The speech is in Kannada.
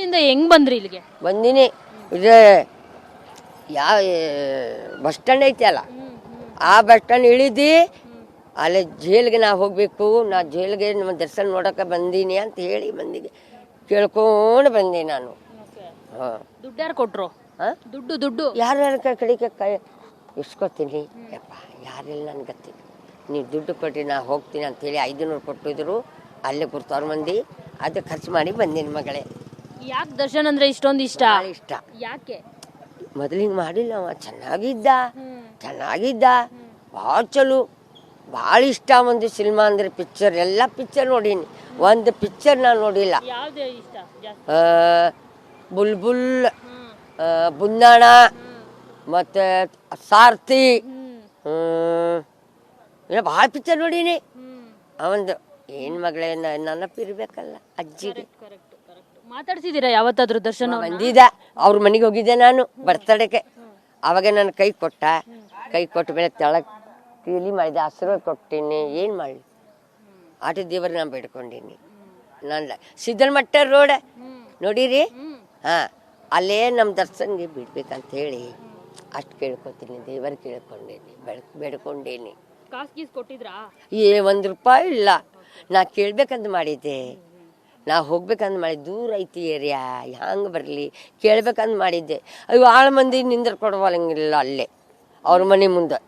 ಹುಬ್ಳಿಯಿಂದ ಹೆಂಗ್ ಬಂದ್ರಿ ಇಲ್ಲಿಗೆ? ಬಂದಿನಿ. ಇದು ಯಾವ ಬಸ್ ಸ್ಟ್ಯಾಂಡ್ ಐತಿ ಅಲ್ಲ? ಆ ಬಸ್ ಸ್ಟ್ಯಾಂಡ್ ಇಳಿದು ಅಲ್ಲಿ ಜೈಲ್ಗೆ ನಾ ಹೋಗಬೇಕು ನಾ ಜೈಲ್ಗೆ ನಮ್ಮ ದರ್ಶನ ನೋಡೋಕೆ ಬಂದೀನಿ ಅಂತ ಹೇಳಿ ಬಂದಿದ್ದೆ ಕೇಳ್ಕೊಂಡು ಬಂದೆ ನಾನು. ಹಾಂ. ಕೊಟ್ರು? ಹಾಂ? ದುಡ್ಡು ದುಡ್ಡು. ಯಾರು ಯಾರ ಕಡೆಗೆ ಕೈ ಇಸ್ಕೊತೀನಿ. ಯಪ್ಪ ಯಾರಿಲ್ಲ ನನ್ಗೆ ಗೊತ್ತಿಲ್ಲ ನೀವು ದುಡ್ಡು ಕೊಟ್ಟು ನಾ ಹೋಗ್ತೀನಿ ಅಂತೇಳಿ ಐದುನೂರು ಕೊಟ್ಟಿದ್ರು. ಅಲ್ಲೇ ಗುರ್ತವ್ರ ಮಂದಿ. ಅದು ಖರ್ಚು ಮಾಡಿ ಬಂದೀನಿ ಮಗಳೇ. ಯಾಕೆ ದರ್ಶನ್ ಅಂದ್ರೆ ಇಷ್ಟೊಂದು ಇಷ್ಟ? ಭಾಳ ಇಷ್ಟ. ಯಾಕೆ? ಮೊದಲು ಹಿಂಗೆ ಮಾಡಿಲ್ಲ ಅವ. ಚೆನ್ನಾಗಿದ್ದ. ಚೆನ್ನಾಗಿದ್ದ. ಭಾಳ ಚಲೋ. ಭಾಳ ಇಷ್ಟ ಒಂದು ಸಿನಿಮಾ ಅಂದ್ರೆ ಪಿಕ್ಚರ್ ಎಲ್ಲ ಪಿಕ್ಚರ್ ನೋಡೀನಿ. ಒಂದು ಪಿಕ್ಚರ್ ನಾನು ನೋಡಿಲ್ಲ. ಯಾವ್ದೇ ಇಷ್ಟ ಜಾಸ್ತಿ? ಆ, ಬುಲ್ಬುಲ್ ಆ, ಬುನ್ನಾಣ ಮತ್ತು ಸಾರ್ತಿ ಇಲ್ಲ ಭಾಳ ಪಿಕ್ಚರ್ ನೋಡೀನಿ. ಅವಂದು ಏನು ಮಗಳೇ ನೆನಪಿರ್ಬೇಕಲ್ಲ ಅಜ್ಜಿಗೆ. ಕರೆಕ್ಟ್ ಮಾತಾಡ್ಸಿದೀರಾ ಯಾವತ್ತಾದ್ರೂ ದರ್ಶನ ಬಂದಿದ ಬಂದಿದ್ದ. ಅವ್ರ ಮನೆಗೆ ಹೋಗಿದ್ದೆ ನಾನು ಬರ್ತಡೆಗೆ. ಅವಾಗ ನನ್ನ ಕೈ ಕೊಟ್ಟ. ಕೈ ಕೊಟ್ಟ ಮೇಲೆ ತೆಳಗ್ ಕೀಲಿ ಮಾಡಿದೆ ಆಶೀರ್ವಾದ ಕೊಟ್ಟಿನಿ. ಏನು ಮಾಡಲಿ? ಆಟ ದೇವರು ನಾನು ಬೇಡ್ಕೊಂಡೀನಿ. ನಾನು ಸಿದ್ದನ ಮಟ್ಟ ರೋಡ್. ನೋಡಿರಿ? ಹಾಂ. ಅಲ್ಲೇ ನಮ್ಮ ದರ್ಶನ್ಗೆ ಬಿಡ್ಬೇಕಂತ ಹೇಳಿ ಅಷ್ಟು ಕೇಳ್ಕೊತೀನಿ ದೇವರು ಕೇಳ್ಕೊಂಡೇನಿ ಬೆಳ್ ಬೇಡ್ಕೊಂಡೇನಿ. ಕಾಸ್ ಕೊಟ್ಟಿದ್ರಾ? ಏ ಒಂದು ರೂಪಾಯಿ ಇಲ್ಲ. ನಾ ಕೇಳ್ಬೇಕಂತ ಮಾಡಿದ್ದೆ. ನಾ ಹೋಗ್ಬೇಕಂದ್ ಮಾಡಿ ದೂರ ಐತಿ ಏರಿಯಾ, ಹ್ಯಾಂಗ ಬರಲಿ? ಕೇಳ್ಬೇಕಂದ್ ಮಾಡಿದ್ದೆ. ಅಯ್ಯೋ, ಆಳು ಮಂದಿ ನಿಂದ್ರ ಕೊಡವಲ್ಲಂಗಿಲ್ಲ ಅಲ್ಲೇ, ಅವ್ರ ಮನೆ ಮುಂದೆ.